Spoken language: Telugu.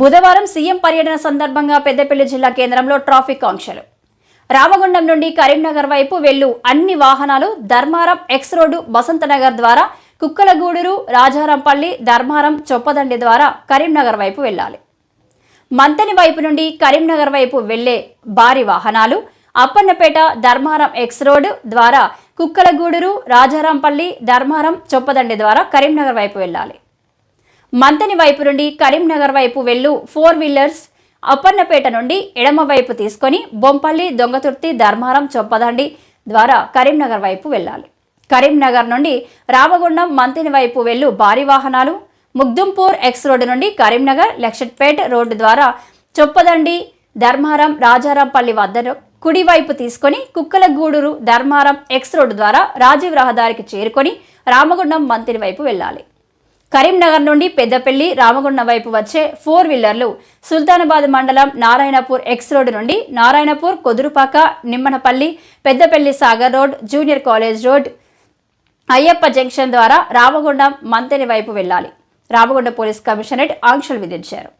బుధవారం సీఎం పర్యటన సందర్భంగా పెద్దపల్లి జిల్లా కేంద్రంలో ట్రాఫిక్ ఆంక్షలు. రామగుండం నుండి కరీంనగర్ వైపు వెళ్ళు అన్ని వాహనాలు ధర్మారం ఎక్స్ రోడ్డు బసంతనగర్ ద్వారా కుక్కలగూడూరు రాజారంపల్లి ధర్మారం చొప్పదండి ద్వారా కరీంనగర్ వైపు వెళ్ళాలి. మంతని వైపు నుండి కరీంనగర్ వైపు వెళ్ళే భారీ వాహనాలు అప్పన్నపేట ధర్మారం ఎక్స్ రోడ్ ద్వారా కుక్కలగూడూరు రాజారాంపల్లి ధర్మారం చొప్పదండి ద్వారా కరీంనగర్ వైపు వెళ్ళాలి. మంతని వైపు నుండి కరీంనగర్ వైపు వెళ్ళు ఫోర్ వీలర్స్ అప్పన్నపేట నుండి ఎడమ వైపు తీసుకొని బొంపల్లి దొంగతుర్తి ధర్మారం చొప్పదండి ద్వారా కరీంనగర్ వైపు వెళ్ళాలి. కరీంనగర్ నుండి రామగుండం మంతిని వైపు వెళ్ళు భారీ వాహనాలు. ముగ్దుంపూర్ ఎక్స్ రోడ్డు నుండి కరీంనగర్ లక్షట్పేట్ రోడ్డు ద్వారా చొప్పదండి ధర్మారం రాజారాంపల్లి వద్ద కుడివైపు తీసుకొని కుక్కలగూడూరు ధర్మారం ఎక్స్ రోడ్డు ద్వారా రాజీవ్ రహదారికి చేరుకొని రామగుండం మంతిని వైపు వెళ్ళాలి. కరీంనగర్ నుండి పెద్దపల్లి రామగుండం వైపు వచ్చే ఫోర్ వీలర్లు సుల్తానాబాద్ మండలం నారాయణపూర్ ఎక్స్ రోడ్ నుండి Narayanpur Kodurupaka Nimmanapalli Peddapalli Sagar road junior college road Ayyappa junction ద్వారా రామగుండం మంతెని వైపు వెళ్ళాలి. రామగుండ పోలీస్ కమిషనరేట్ ఆంక్షలు విధించారు.